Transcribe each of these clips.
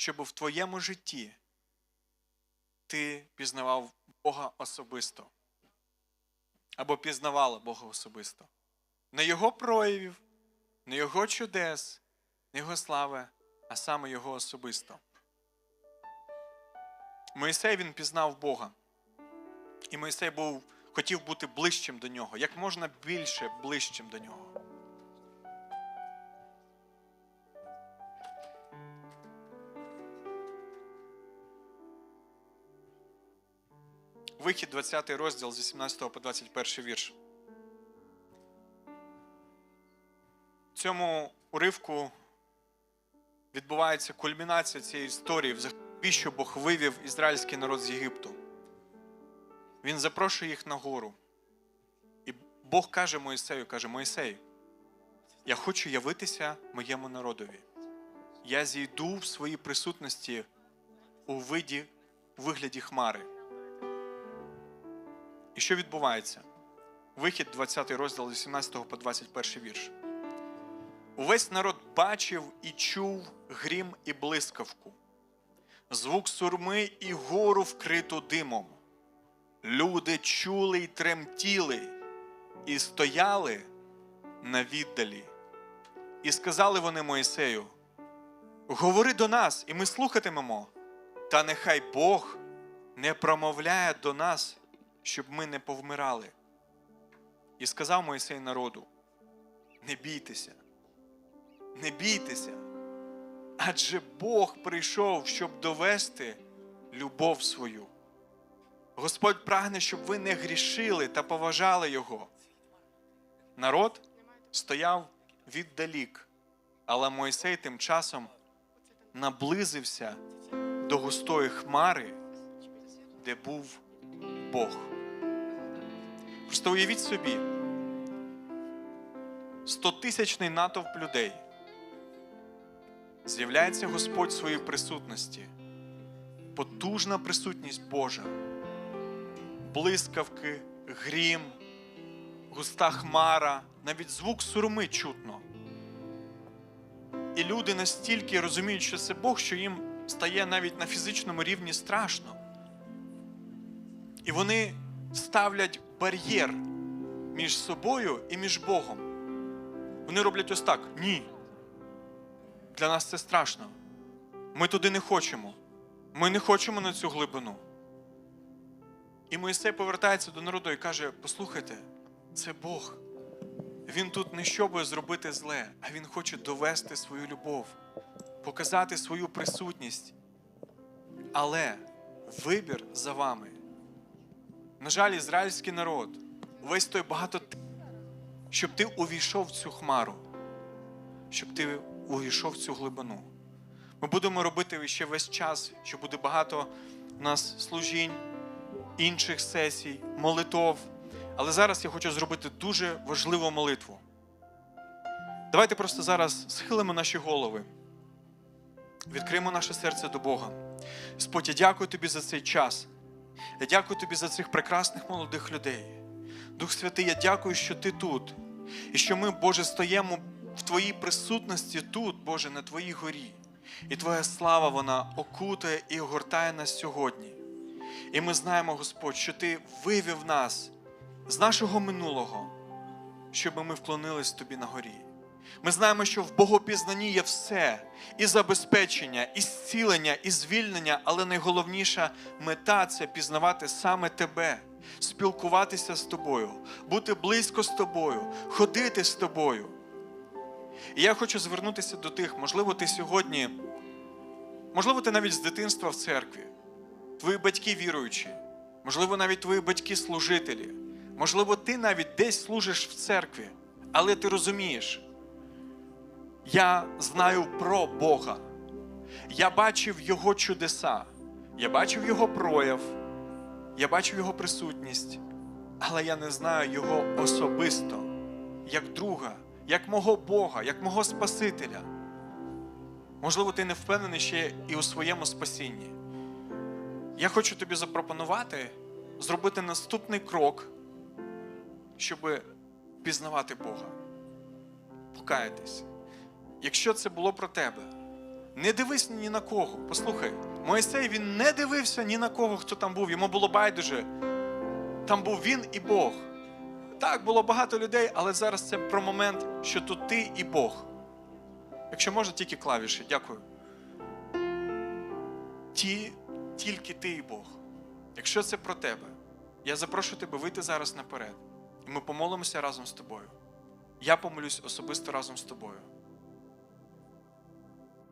щоб в твоєму житті ти пізнавав Бога особисто. Або пізнавала Бога особисто. Не Його проявів, не Його чудес, не Його слави, а саме Його особисто. Моїсей він пізнав Бога. І Моїсей був, хотів бути ближчим до нього, як можна більше ближчим до нього. Вихід 20 розділ з 18 по 21 вірш. В цьому уривку відбувається кульмінація цієї історії, взагалі, що Бог вивів ізраїльський народ з Єгипту. Він запрошує їх на гору. І Бог каже Моїсею, каже, Моїсей, я хочу явитися моєму народові. Я зійду в своїй присутності у виді, у вигляді хмари. І що відбувається? Вихід 20 розділ 18 по 21 вірш. Увесь народ бачив і чув грім і блискавку, звук сурми і гору вкриту димом. Люди чули й тремтіли, і стояли на віддалі. І сказали вони Моїсею: Говори до нас, і ми слухатимемо, та нехай Бог не промовляє до нас, щоб ми не повмирали. І сказав Моїсей народу: Не бійтеся, не бійтеся, адже Бог прийшов, щоб довести любов свою. Господь прагне, щоб ви не грішили та поважали Його. Народ стояв віддалік, але Мойсей тим часом наблизився до густої хмари, де був Бог. Просто уявіть собі, стотисячний натовп людей. З'являється Господь своїй присутності, потужна присутність Божа блискавки, грім, густа хмара, навіть звук сурми чутно. І люди настільки розуміють, що це Бог, що їм стає навіть на фізичному рівні страшно. І вони ставлять бар'єр між собою і між Богом. Вони роблять ось так: ні. Для нас це страшно. Ми туди не хочемо. Ми не хочемо на цю глибину. І Моїсей повертається до народу і каже: Послухайте, це Бог. Він тут не щоб зробити зле, а Він хоче довести свою любов, показати свою присутність. Але вибір за вами. На жаль, ізраїльський народ, весь той багато, щоб ти увійшов в цю хмару, щоб ти увійшов в цю глибину. Ми будемо робити ще весь час, що буде багато у нас служінь інших сесій, молитов. Але зараз я хочу зробити дуже важливу молитву. Давайте просто зараз схилимо наші голови, відкриємо наше серце до Бога. Господь, я дякую тобі за цей час. Я дякую тобі за цих прекрасних молодих людей. Дух Святий, я дякую, що ти тут. І що ми, Боже, стоїмо в Твоїй присутності тут, Боже, на Твоїй горі. І Твоя слава, вона окутає і огортає нас сьогодні. І ми знаємо, Господь, що Ти вивів нас з нашого минулого, щоб ми вклонились Тобі на горі. Ми знаємо, що в Богопізнанні є все, і забезпечення, і зцілення, і звільнення, але найголовніша мета це пізнавати саме Тебе, спілкуватися з тобою, бути близько з тобою, ходити з тобою. І я хочу звернутися до тих, можливо, ти сьогодні, можливо, ти навіть з дитинства в церкві твої батьки віруючі, можливо, навіть твої батьки служителі, можливо, ти навіть десь служиш в церкві, але ти розумієш, я знаю про Бога. Я бачив Його чудеса, я бачив Його прояв, я бачив Його присутність, але я не знаю Його особисто, як друга, як мого Бога, як мого Спасителя. Можливо, ти не впевнений ще і у своєму спасінні. Я хочу тобі запропонувати зробити наступний крок, щоб пізнавати Бога. Покаятись. Якщо це було про тебе, Не дивись ні на кого. Послухай, Моїсей він не дивився ні на кого, хто там був. Йому було байдуже. Там був він і Бог. Так, було багато людей, але зараз це про момент, що тут ти і Бог. Якщо можна, тільки клавіші. Дякую. Ті, тільки ти і Бог. Якщо це про тебе, я запрошую тебе вийти зараз наперед. І ми помолимося разом з тобою. Я помолюсь особисто разом з тобою.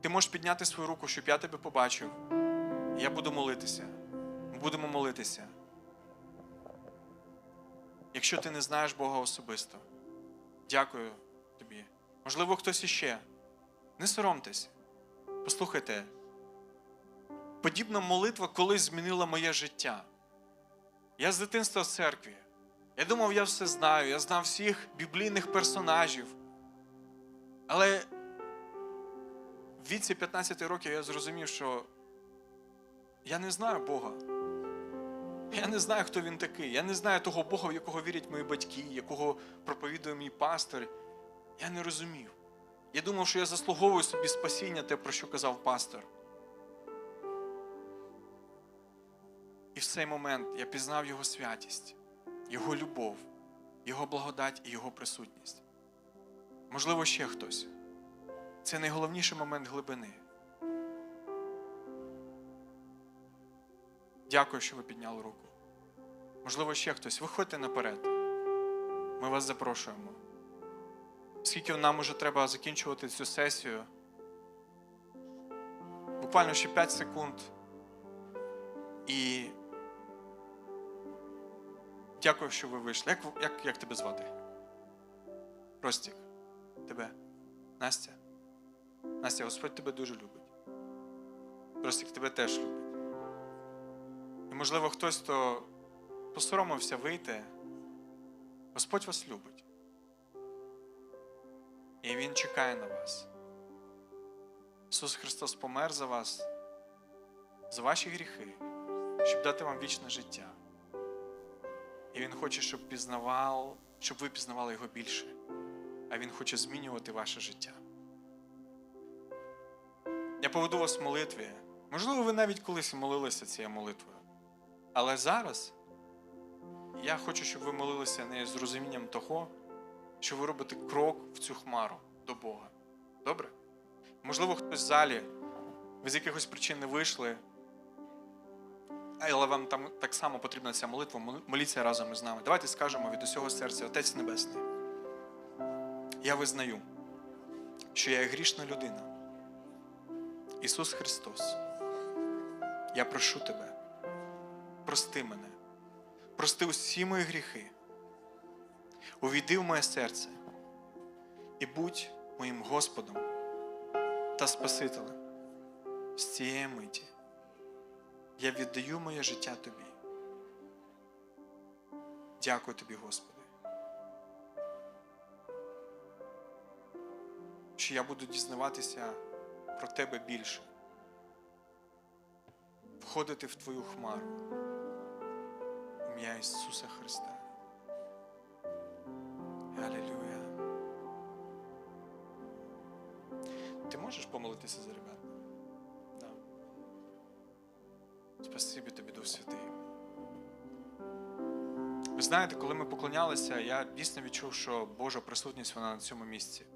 Ти можеш підняти свою руку, щоб я тебе побачив. Я буду молитися. Ми будемо молитися. Якщо ти не знаєш Бога особисто, дякую тобі. Можливо, хтось іще. Не соромтесь. Послухайте, подібна молитва колись змінила моє життя. Я з дитинства в церкві. Я думав, я все знаю, я знав всіх біблійних персонажів. Але в віці 15 років я зрозумів, що я не знаю Бога. Я не знаю, хто він такий. Я не знаю того Бога, в якого вірять мої батьки, якого проповідує мій пастор. Я не розумів. Я думав, що я заслуговую собі спасіння, те, про що казав пастор. І в цей момент я пізнав Його святість, Його любов, Його благодать і Його присутність. Можливо, ще хтось. Це найголовніший момент глибини. Дякую, що ви підняли руку. Можливо, ще хтось. Виходьте наперед. Ми вас запрошуємо. Скільки нам уже треба закінчувати цю сесію? Буквально ще 5 секунд. І дякую, що ви вийшли. Як, як, як тебе звати? Ростік. Тебе? Настя? Настя, Господь тебе дуже любить. Ростік тебе теж любить. І, можливо, хтось, хто посоромився вийти, Господь вас любить. І Він чекає на вас. Ісус Христос помер за вас, за ваші гріхи, щоб дати вам вічне життя. І Він хоче, щоб пізнавав, щоб ви пізнавали Його більше. А Він хоче змінювати ваше життя. Я поведу вас в молитві. Можливо, ви навіть колись молилися цією молитвою. Але зараз я хочу, щоб ви молилися не з розумінням того, що ви робите крок в цю хмару до Бога. Добре? Можливо, хтось в залі, ви з якихось причин не вийшли, але вам там так само потрібна ця молитва. Моліться разом із нами. Давайте скажемо від усього серця, Отець Небесний. Я визнаю, що я грішна людина. Ісус Христос. Я прошу тебе, прости мене, прости усі мої гріхи. Увійди в моє серце і будь моїм Господом та Спасителем з цієї миті. Я віддаю моє життя Тобі. Дякую Тобі, Господи. Що я буду дізнаватися про Тебе більше, входити в Твою хмару. Ім'я Ісуса Христа. Алілюя. Ти можеш помолитися за ребят? Да. Спасибі тобі, Дух Святий. Ви знаєте, коли ми поклонялися, я дійсно відчув, що Божа присутність вона на цьому місці.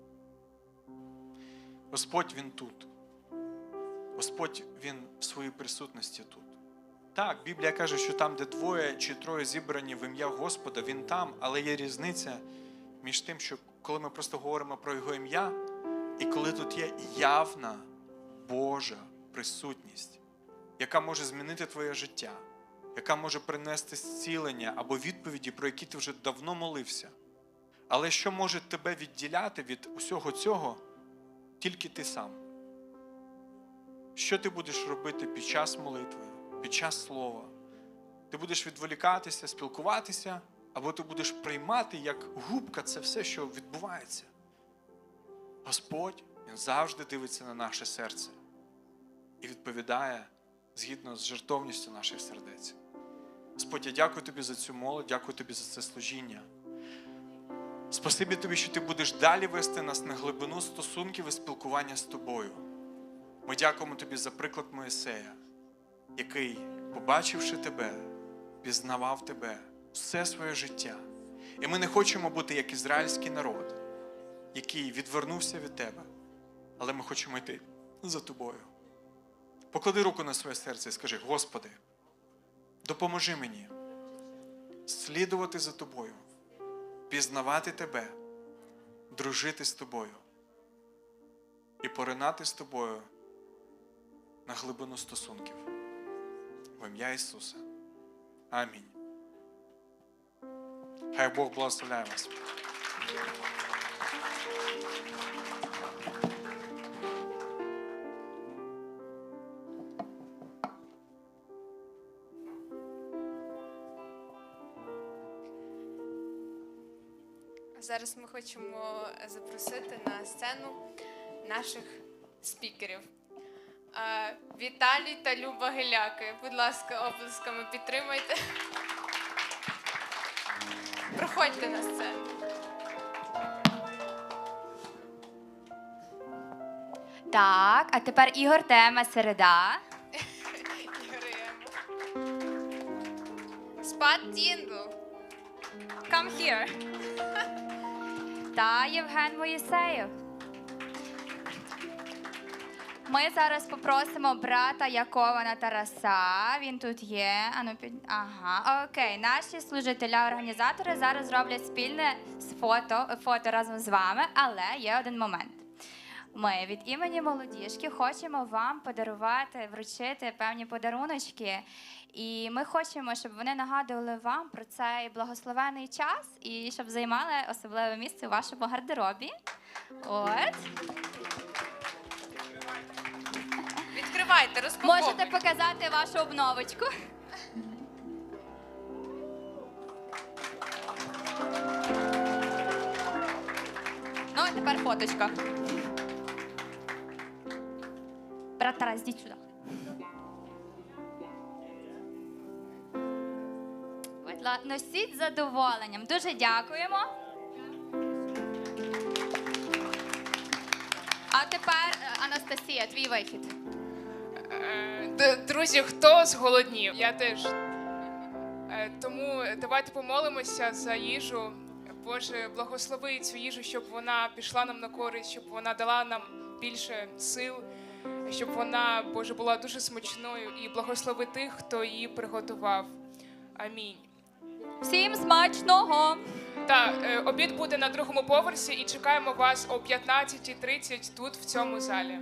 Господь Він тут. Господь Він в своїй присутності тут. Так, Біблія каже, що там, де двоє чи троє зібрані в ім'я Господа, Він там, але є різниця між тим, що коли ми просто говоримо про Його ім'я, і коли тут є явна Божа присутність, яка може змінити твоє життя, яка може принести зцілення або відповіді, про які ти вже давно молився. Але що може тебе відділяти від усього цього, тільки ти сам. Що ти будеш робити під час молитви, під час слова? Ти будеш відволікатися, спілкуватися, або ти будеш приймати як губка це все, що відбувається. Господь Він завжди дивиться на наше серце і відповідає згідно з жертовністю наших сердець. Господь, я дякую тобі за цю молодь, дякую тобі за це служіння. Спасибі тобі, що ти будеш далі вести нас на глибину стосунків і спілкування з тобою. Ми дякуємо тобі за приклад Моїсея, який, побачивши тебе, пізнавав тебе все своє життя. І ми не хочемо бути як ізраїльський народ, який відвернувся від тебе, але ми хочемо йти за тобою. Поклади руку на своє серце і скажи: Господи, допоможи мені слідувати за тобою, пізнавати тебе, дружити з тобою і поринати з тобою на глибину стосунків. В ім'я Ісуса. Амінь. Хай Бог благословляє вас. Зараз ми хочемо запросити на сцену наших спікерів. Віталій та Люба Геляки. Будь ласка, оплесками підтримайте. Проходьте на сцену. Так, а тепер Ігор тема середа. Спад Діндл. Come here. Та Євген Моїсеєв. Ми зараз попросимо брата Якована Тараса. Він тут є. Ану, під... Ага, окей. Наші служителя-організатори зараз зроблять спільне фото, фото разом з вами, але є один момент. Ми від імені молодіжки хочемо вам подарувати, вручити певні подаруночки. І ми хочемо, щоб вони нагадували вам про цей благословений час і щоб займали особливе місце у вашому гардеробі. От. Відкривайте, розпаковуйте. Можете показати вашу обновочку. Ну, а тепер фоточка. Брат Тарас, йдіть сюди. Будь ласка, носіть з задоволенням. Дуже дякуємо. А тепер, е, Анастасія, твій вихід. Друзі, хто зголоднів? Я теж. Е, Тому давайте помолимося за їжу. Боже, благослови цю їжу, щоб вона пішла нам на користь, щоб вона дала нам більше сил, щоб вона, Боже, була дуже смачною і благослови тих, хто її приготував. Амінь. Всім смачного! Так, е, обід буде на другому поверсі і чекаємо вас о 15.30 тут, в цьому залі.